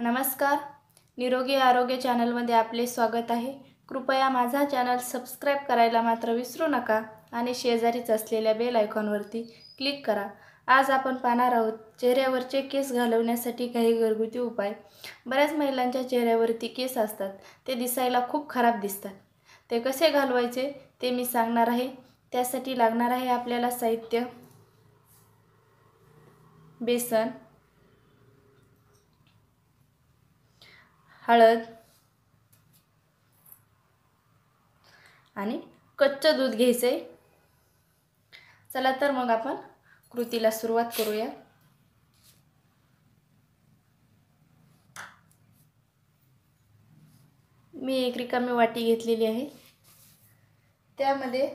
नमस्कार. निरोगी आरोग्य चॅनलमध्ये आपले स्वागत आहे. कृपया माझा चॅनल सबस्क्राईब करायला मात्र विसरू नका आणि शेजारीच असलेल्या बेल आयकॉनवरती क्लिक करा. आज आपण पाहणार आहोत चेहऱ्यावरचे केस घालवण्यासाठी काही घरगुती उपाय. बऱ्याच महिलांच्या चेहऱ्यावरती केस असतात. ते दिसायला खूप खराब दिसतात. ते कसे घालवायचे ते मी सांगणार आहे. त्यासाठी लागणार आहे आपल्याला साहित्य बेसन हळद आणि कच्चं दूध घ्यायचं आहे चला तर मग आपण कृतीला सुरुवात करूया. मी एक रिकामी वाटी घेतलेली आहे. त्यामध्ये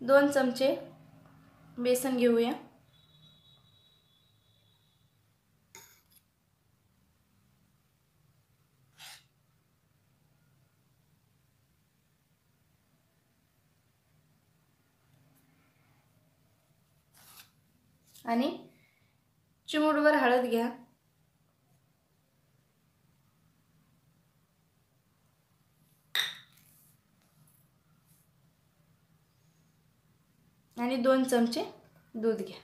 दोन चमचे बेसन घेऊया. आणि चिमूटभर हळद घ्या. आणि दोन चमचे दूध घ्या.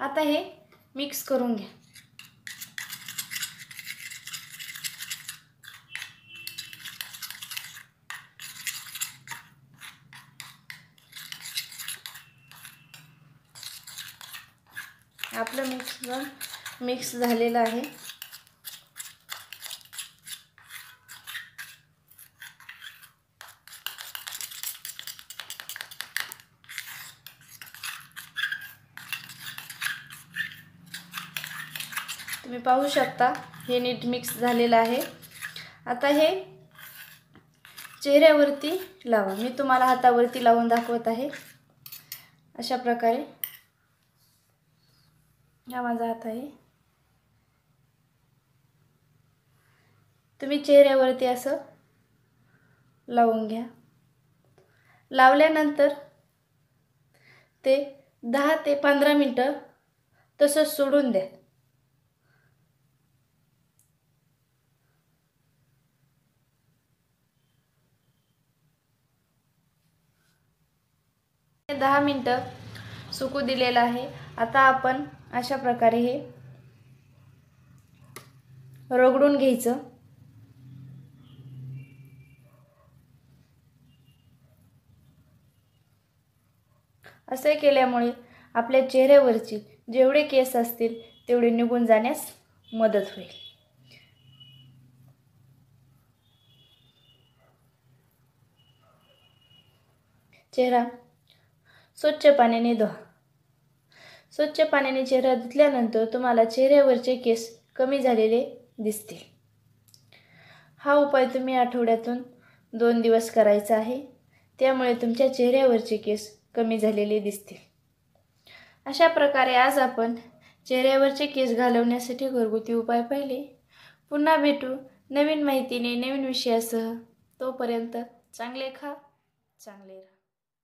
आता हे मिक्स करून घ्या. आपलं मिक्सर मिक्स झालेलं आहे. तुम्ही पाहू शकता हे नीट मिक्स झालेलं आहे. आता हे चेहऱ्यावरती लावा. मी तुम्हाला हातावरती लावून दाखवत आहे. अशा प्रकारे हा माझा हात आहे. तुम्ही चेहऱ्यावरती असं लावून घ्या. लावल्यानंतर ते दहा ते पंधरा मिनटं तसंच सोडून द्या. दहा मिनटं सुकू दिलेलं आहे. आता आपण अशा प्रकारे हे रगडून घ्यायचं. असे केल्यामुळे आपल्या चेहऱ्यावरची जेवढे केस असतील तेवढे निघून जाण्यास मदत होईल. चेहरा स्वच्छ पाण्याने धुवा. स्वच्छ पाण्याने चेहरा धुतल्यानंतर तुम्हाला चेहऱ्यावरचे केस कमी झालेले दिसतील. हा उपाय तुम्ही आठवड्यातून दोन दिवस करायचा आहे. त्यामुळे तुमच्या चेहऱ्यावरचे केस कमी झालेले दिसतील. अशा प्रकारे आज आपण चेहऱ्यावरचे केस घालवण्यासाठी घरगुती उपाय पाहिले. पुन्हा भेटू नवीन माहितीने नवीन विषयासह. तोपर्यंत चांगले खा चांगले राहा.